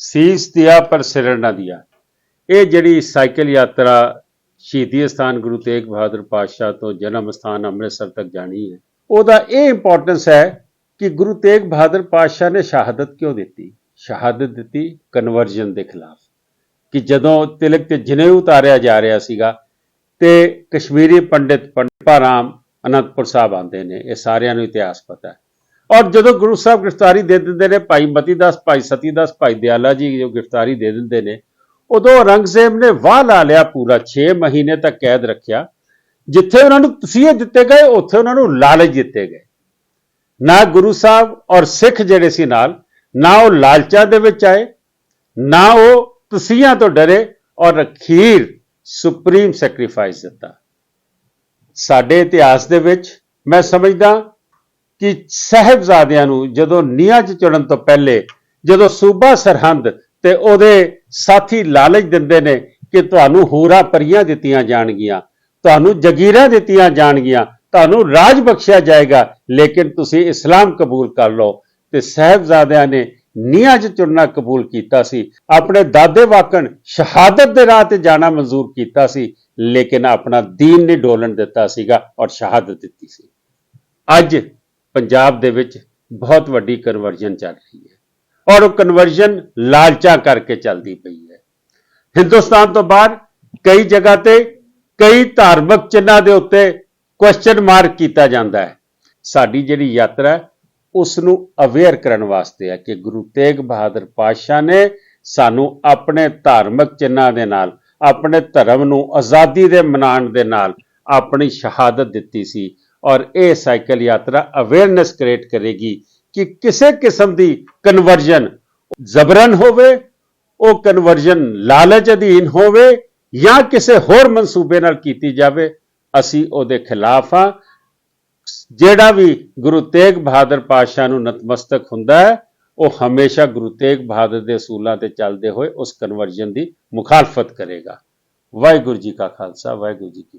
ਸੀਸ ਦਿਆ ਪਰ ਸਿਰ ਨਾ ਦਿਆ। ਇਹ ਜਿਹੜੀ ਸਾਈਕਲ ਯਾਤਰਾ ਸ਼ਹੀਦੀ ਸਥਾਨ ਗੁਰੂ ਤੇਗ ਬਹਾਦਰ ਪਾਤਸ਼ਾਹ ਤੋਂ ਜਨਮ ਸਥਾਨ ਅੰਮ੍ਰਿਤਸਰ ਤੱਕ ਜਾਣੀ ਹੈ, ਉਹਦਾ ਇਹ ਇੰਪੋਰਟੈਂਸ ਹੈ ਕਿ ਗੁਰੂ ਤੇਗ ਬਹਾਦਰ ਪਾਤਸ਼ਾਹ ਨੇ ਸ਼ਹਾਦਤ ਕਿਉਂ ਦਿੱਤੀ? ਸ਼ਹਾਦਤ ਦਿੱਤੀ ਕਨਵਰਜਨ ਦੇ ਖਿਲਾਫ। ਕਿ ਜਦੋਂ ਤਿਲਕ ਤੇ ਜਨੇਊ ਉਤਾਰਿਆ ਜਾ ਰਿਹਾ ਸੀਗਾ ਤੇ ਕਸ਼ਮੀਰੀ ਪੰਡਿਤ ਪੰਡਿਤ ਰਾਮ ਅਨੰਦਪੁਰ ਸਾਹਿਬ ਆਉਂਦੇ ਨੇ, ਇਹ ਸਾਰਿਆਂ ਨੂੰ ਇਤਿਹਾਸ ਪਤਾ ਹੈ। ਔਰ ਜਦੋਂ ਗੁਰੂ ਸਾਹਿਬ ਗ੍ਰਿਫਤਾਰੀ ਦੇ ਦਿੰਦੇ ਨੇ, ਭਾਈ ਮਤੀ ਦਾਸ, ਭਾਈ ਸਤੀ ਦਾਸ, ਭਾਈ ਦਿਆਲਾ ਜੀ ਜੋ ਗ੍ਰਿਫਤਾਰੀ ਦੇ ਦਿੰਦੇ ਨੇ, ਉਦੋਂ ਔਰੰਗਜ਼ੇਬ ਨੇ ਵਾਹ ਲਾ ਲਿਆ ਪੂਰਾ 6 ਮਹੀਨੇ ਤੱਕ ਕੈਦ ਰੱਖਿਆ। ਜਿੱਥੇ ਉਹਨਾਂ ਨੂੰ ਤਸੀਹੇ ਦਿੱਤੇ ਗਏ, ਉੱਥੇ ਉਹਨਾਂ ਨੂੰ ਲਾਲਚ ਦਿੱਤੇ ਗਏ। ਨਾ ਗੁਰੂ ਸਾਹਿਬ ਔਰ ਸਿੱਖ ਜਿਹੜੇ ਸੀ ਨਾਲ, ਨਾ ਉਹ ਲਾਲਚਾਂ ਦੇ ਵਿੱਚ ਆਏ, ਨਾ ਉਹ ਤਸੀਹਾਂ ਤੋਂ ਡਰੇ ਔਰ ਅਖੀਰ ਸੁਪਰੀਮ ਸੈਕਰੀਫਾਈਸ ਦਿੱਤਾ। ਸਾਡੇ ਇਤਿਹਾਸ ਦੇ ਵਿੱਚ ਮੈਂ ਸਮਝਦਾ ਕਿ ਸਹਿਬਜ਼ਾਦਿਆਂ ਨੂੰ ਜਦੋਂ ਨੀਹਾਂ 'ਚ ਚੜਨ ਤੋਂ ਪਹਿਲੇ ਜਦੋਂ ਸੂਬਾ ਸਰਹੰਦ ਤੇ ਉਹਦੇ ਸਾਥੀ ਲਾਲਚ ਦਿੰਦੇ ਨੇ ਕਿ ਤੁਹਾਨੂੰ ਹੂਰਾ ਪਰੀਆਂ ਦਿੱਤੀਆਂ ਜਾਣਗੀਆਂ, ਤੁਹਾਨੂੰ ਜਗੀਰਾਂ ਦਿੱਤੀਆਂ ਜਾਣਗੀਆਂ, ਤੁਹਾਨੂੰ ਰਾਜ ਬਖਸ਼ਿਆ ਜਾਏਗਾ, ਲੇਕਿਨ ਤੁਸੀਂ ਇਸਲਾਮ ਕਬੂਲ ਕਰ ਲਓ। ਤੇ ਸਹਿਬਜ਼ਾਦਿਆਂ ਨੇ ਨੀਹਾਂ 'ਚ ਚੁਣਨਾ ਕਬੂਲ ਕੀਤਾ ਸੀ, ਆਪਣੇ ਦਾਦੇ ਵਾਕਣ ਸ਼ਹਾਦਤ ਦੇ ਰਾਹ ਤੇ ਜਾਣਾ ਮਨਜ਼ੂਰ ਕੀਤਾ ਸੀ, ਲੇਕਿਨ ਆਪਣਾ ਦੀਨ ਨਹੀਂ ਡੋਲਣ ਦਿੱਤਾ ਸੀਗਾ ਔਰ ਸ਼ਹਾਦਤ ਦਿੱਤੀ ਸੀ। ਅੱਜ ਪੰਜਾਬ ਦੇ ਵਿੱਚ ਬਹੁਤ ਵੱਡੀ ਕਨਵਰਜਨ ਚੱਲ ਰਹੀ ਹੈ। ਔਰ ਉਹ ਕਨਵਰਜਨ ਲਾਲਚਾਂ ਕਰਕੇ ਚੱਲਦੀ ਪਈ ਹੈ। ਹਿੰਦੁਸਤਾਨ ਤੋਂ ਬਾਹਰ ਕਈ ਜਗ੍ਹਾ ਤੇ ਕਈ ਧਾਰਮਿਕ ਚਿੰਨਾਂ ਦੇ ਉੱਤੇ ਕੁਐਸਚਨ ਮਾਰਕ ਕੀਤਾ ਜਾਂਦਾ ਹੈ। ਸਾਡੀ ਜਿਹੜੀ ਯਾਤਰਾ ਹੈ ਉਸ ਨੂੰ ਅਵੇਅਰ ਕਰਨ ਵਾਸਤੇ ਹੈ ਕਿ ਗੁਰੂ ਤੇਗ ਬਹਾਦਰ ਪਾਤਸ਼ਾਹ ਨੇ ਸਾਨੂੰ ਆਪਣੇ ਧਾਰਮਿਕ ਚਿੰਨਾਂ ਦੇ ਨਾਲ, ਆਪਣੇ ਧਰਮ ਨੂੰ ਆਜ਼ਾਦੀ ਦੇ ਮਨਾਉਣ ਦੇ ਨਾਲ ਆਪਣੀ ਸ਼ਹਾਦਤ ਦਿੱਤੀ ਸੀ। ਔਰ ਇਹ ਸਾਈਕਲ ਯਾਤਰਾ ਅਵੇਅਰਨੈਸ ਕ੍ਰੀਏਟ ਕਰੇਗੀ ਕਿ ਕਿਸੇ ਕਿਸਮ ਦੀ ਕਨਵਰਜਨ ਜ਼ਬਰਨ ਹੋਵੇ, ਉਹ ਕਨਵਰਜਨ ਲਾਲਚ ਅਧੀਨ ਹੋਵੇ ਜਾਂ ਕਿਸੇ ਹੋਰ ਮਨਸੂਬੇ ਨਾਲ ਕੀਤੀ ਜਾਵੇ, ਅਸੀਂ ਉਹਦੇ ਖਿਲਾਫ ਹਾਂ। ਜਿਹੜਾ ਵੀ ਗੁਰੂ ਤੇਗ ਬਹਾਦਰ ਪਾਤਸ਼ਾਹ ਨੂੰ ਨਤਮਸਤਕ ਹੁੰਦਾ ਹੈ, ਉਹ ਹਮੇਸ਼ਾ ਗੁਰੂ ਤੇਗ ਬਹਾਦਰ ਦੇ ਅਸੂਲਾਂ ਤੇ ਚੱਲਦੇ ਹੋਏ ਉਸ ਕਨਵਰਜਨ ਦੀ ਮੁਖਾਲਫਤ ਕਰੇਗਾ। ਵਾਹਿਗੁਰੂ ਜੀ ਕਾ ਖਾਲਸਾ, ਵਾਹਿਗੁਰੂ ਜੀ ਕੀ